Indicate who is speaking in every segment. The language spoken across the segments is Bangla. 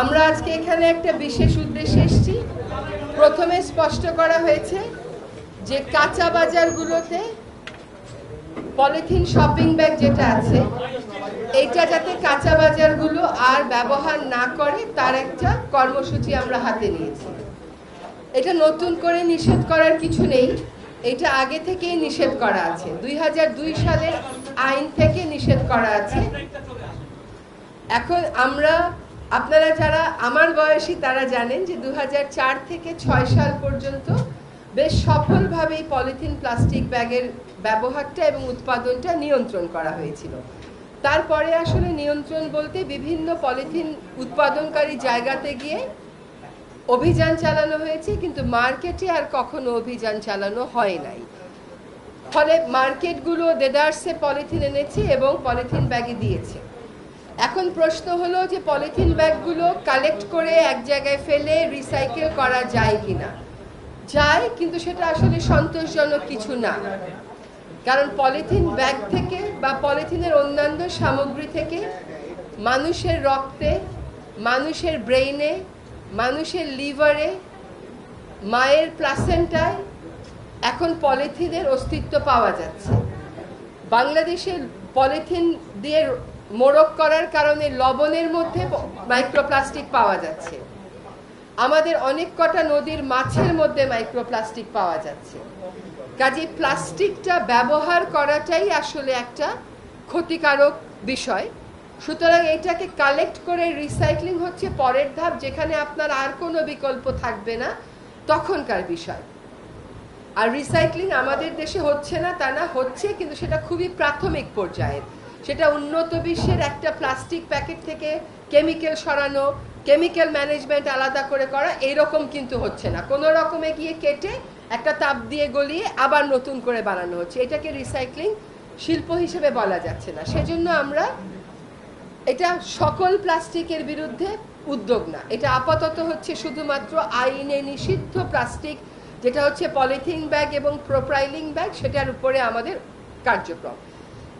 Speaker 1: আমরা আজকে এখানে একটা বিশেষ উদ্দেশ্যে এসেছি। প্রথমে স্পষ্ট করা হয়েছে যে কাঁচা বাজারগুলোতে পলিথিন শপিং ব্যাগ যেটা আছে, এইটা যাতে কাঁচা বাজারগুলো আর ব্যবহার না করে, তার একটা কর্মসূচি আমরা হাতে নিয়েছি। এটা নতুন করে নিষেধ করার কিছু নেই, এটা আগে থেকেই নিষেধ করা আছে। দুই সালের আইন থেকে নিষেধ করা আছে। এখন আমরা আপনারা যারা আমার বয়সী, তারা জানেন যে দু হাজার চার থেকে ছয় সাল পর্যন্ত বেশ সফলভাবেই পলিথিন, প্লাস্টিক ব্যাগের ব্যবহারটা এবং উৎপাদনটা নিয়ন্ত্রণ করা হয়েছিল। তারপরে আসলে নিয়ন্ত্রণ বলতে বিভিন্ন পলিথিন উৎপাদনকারী জায়গাতে গিয়ে অভিযান চালানো হয়েছে, কিন্তু মার্কেটে আর কখনো অভিযান চালানো হয় নাই। ফলে মার্কেটগুলো দেদার্সে পলিথিন এনেছে এবং পলিথিন ব্যাগে দিয়েছে। এখন প্রশ্ন হলো যে পলিথিন ব্যাগগুলো কালেক্ট করে এক জায়গায় ফেলে রিসাইকেল করা যায় কিনা? যায়, কিন্তু সেটা আসলে সন্তোষজনক কিছু না। কারণ পলিথিন ব্যাগ থেকে বা পলিথিনের অন্যান্য সামগ্রী থেকে মানুষের রক্তে, মানুষের ব্রেইনে, মানুষের লিভারে, মায়ের প্লাসেন্টায় এখন পলিথিনের অস্তিত্ব পাওয়া যাচ্ছে। বাংলাদেশের পলিথিন দিয়ে মোড়ক করার কারণে লবণের মধ্যে মাইক্রোপ্লাস্টিক পাওয়া যাচ্ছে। আমাদের অনেক কটা নদীর মাছের মধ্যে মাইক্রোপ্লাস্টিক পাওয়া যাচ্ছে। কাজে প্লাস্টিকটা ব্যবহার করাটাই আসলে একটা ক্ষতিকারক বিষয়। সুতরাং এটাকে কালেক্ট করে রিসাইক্লিং হচ্ছে পরের ধাপ, যেখানে আপনার আর কোনো বিকল্প থাকবে না তখনকার বিষয়। আর রিসাইক্লিং আমাদের দেশে হচ্ছে না, তা না হচ্ছে, কিন্তু সেটা খুবই প্রাথমিক পর্যায়ের। সেটা উন্নত বিশ্বের একটা প্লাস্টিক প্যাকেট থেকে কেমিক্যাল সরানো, কেমিক্যাল ম্যানেজমেন্ট আলাদা করে করা এইরকম কিন্তু হচ্ছে না। কোনো রকমে গিয়ে কেটে একটা তাপ দিয়ে গলিয়ে আবার নতুন করে বানানো হচ্ছে। এটাকে রিসাইক্লিং শিল্প হিসেবে বলা যাচ্ছে না। সেজন্য আমরা এটা সকল প্লাস্টিকের বিরুদ্ধে উদ্যোগ না। এটা আপাতত হচ্ছে শুধুমাত্র আইনে নিষিদ্ধ প্লাস্টিক, যেটা হচ্ছে পলিথিন ব্যাগ এবং প্রোপ্রাইলিং ব্যাগ, সেটার উপরে আমাদের কার্যক্রম।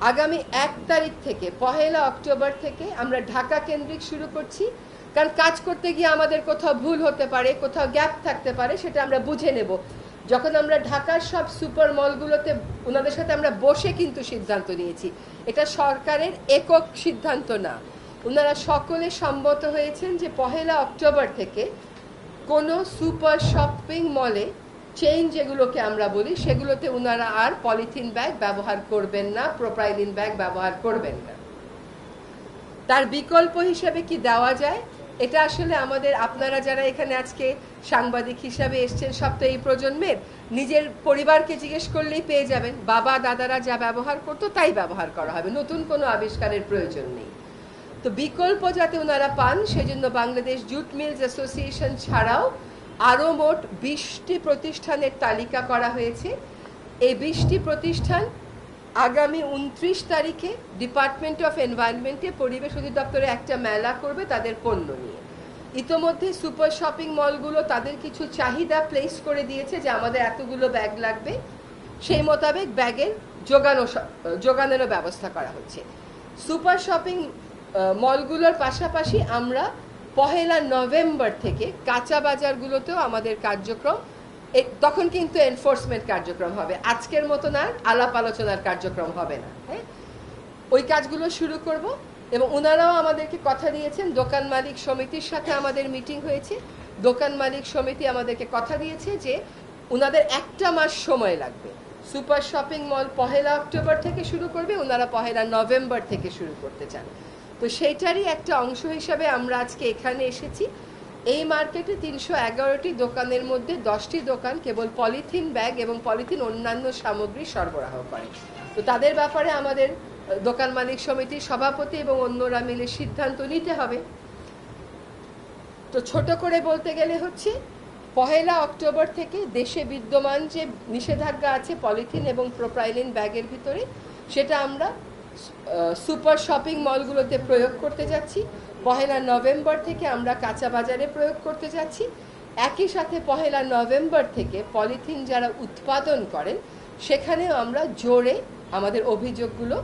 Speaker 1: আগামী এক তারিখ থেকে, পহেলা অক্টোবর থেকে আমরা ঢাকা কেন্দ্রিক শুরু করছি। কারণ কাজ করতে গিয়ে আমাদের কোথাও ভুল হতে পারে, কোথাও গ্যাপ থাকতে পারে, সেটা আমরা বুঝে নেব। যখন আমরা ঢাকার সব সুপার মলগুলোতে ওনাদের সাথে আমরা বসে কিন্তু সিদ্ধান্ত নিয়েছি। এটা সরকারের একক সিদ্ধান্ত না। ওনারা সকলে সম্মত হয়েছেন যে পহেলা অক্টোবর থেকে কোনো সুপার শপিং মলে চেইন যেগুলোকে আমরা বলি, সেগুলোতে ওনারা আর পলিথিন ব্যাগ ব্যবহার করবেন না প্রোপাইলিন ব্যাগ ব্যবহার করবেন না। তার বিকল্প হিসেবে কি দেওয়া যায়? এটা আসলে আমাদের, আপনারা যারা এখানে আজকে সাংবাদিক হিসাবে এসছেন সব তো এই প্রজন্মের, নিজের পরিবারকে জিজ্ঞেস করলেই পেয়ে যাবেন, বাবা, দাদারা যা ব্যবহার করতো তাই ব্যবহার করা হবে, নতুন কোনো আবিষ্কারের প্রয়োজন নেই। তো বিকল্প যাতে ওনারা পান, সেজন্য বাংলাদেশ জুট মিলস অ্যাসোসিয়েশন ছাড়াও আরও মোট বিশটি প্রতিষ্ঠানের তালিকা করা হয়েছে। এই বিশটি প্রতিষ্ঠান আগামী উনত্রিশ তারিখে ডিপার্টমেন্ট অফ এনভায়রনমেন্টে পরিবেশ অধিদপ্তরে একটা মেলা করবে তাদের পণ্য নিয়ে। ইতোমধ্যে সুপার শপিং মলগুলো তাদের কিছু চাহিদা প্লেস করে দিয়েছে যে আমাদের এতগুলো ব্যাগ লাগবে। সেই মোতাবেক ব্যাগের যোগানো যোগানোরও ব্যবস্থা করা হচ্ছে। সুপার শপিং মলগুলোর পাশাপাশি আমরা পহেলা নভেম্বর থেকে কাঁচা বাজারগুলোতেও আমাদের কার্যক্রম তখন কিন্তু এনফোর্সমেন্ট কার্যক্রম হবে। আজকের মতন আর আলাপ আলোচনার কার্যক্রম হবে না হ্যাঁ? ওই কাজগুলো শুরু করব এবং ওনারাও আমাদেরকে কথা দিয়েছেন। দোকান মালিক সমিতির সাথে আমাদের মিটিং হয়েছে। দোকান মালিক সমিতি আমাদেরকে কথা দিয়েছে যে ওনাদের একটা মাস সময় লাগবে। সুপার শপিং মল পহেলা অক্টোবর থেকে শুরু করবে, ওনারা পহেলা নভেম্বর থেকে শুরু করতে চান। তো সেইটারই একটা অংশ হিসাবে আমরা আজকে এখানে এসেছি। এই মার্কেটে তিনশো এগারোটি দোকানের মধ্যে দশটি দোকান কেবল পলিথিন ব্যাগ এবং পলিথিন অন্যান্য সামগ্রী সরবরাহ করে। তো তাদের ব্যাপারে আমাদের দোকান মালিক সমিতির সভাপতি এবং অন্যরা মিলে সিদ্ধান্ত নিতে হবে। তো ছোট করে বলতে গেলে হচ্ছে, পহেলা অক্টোবর থেকে দেশে বিদ্যমান যে নিষেধাজ্ঞা আছে পলিথিন এবং প্রোপ্রাইলিন ব্যাগের ভিতরে, সেটা আমরা সুপার শপিং মলগুলোতে প্রয়োগ করতে যাচ্ছি। পহেলা নভেম্বর থেকে আমরা কাঁচা বাজারে প্রয়োগ করতে যাচ্ছি। একই সাথে পহেলা নভেম্বর থেকে পলিথিন যারা উৎপাদন করেন, সেখানেও আমরা জোরে আমাদের অভিযোগগুলো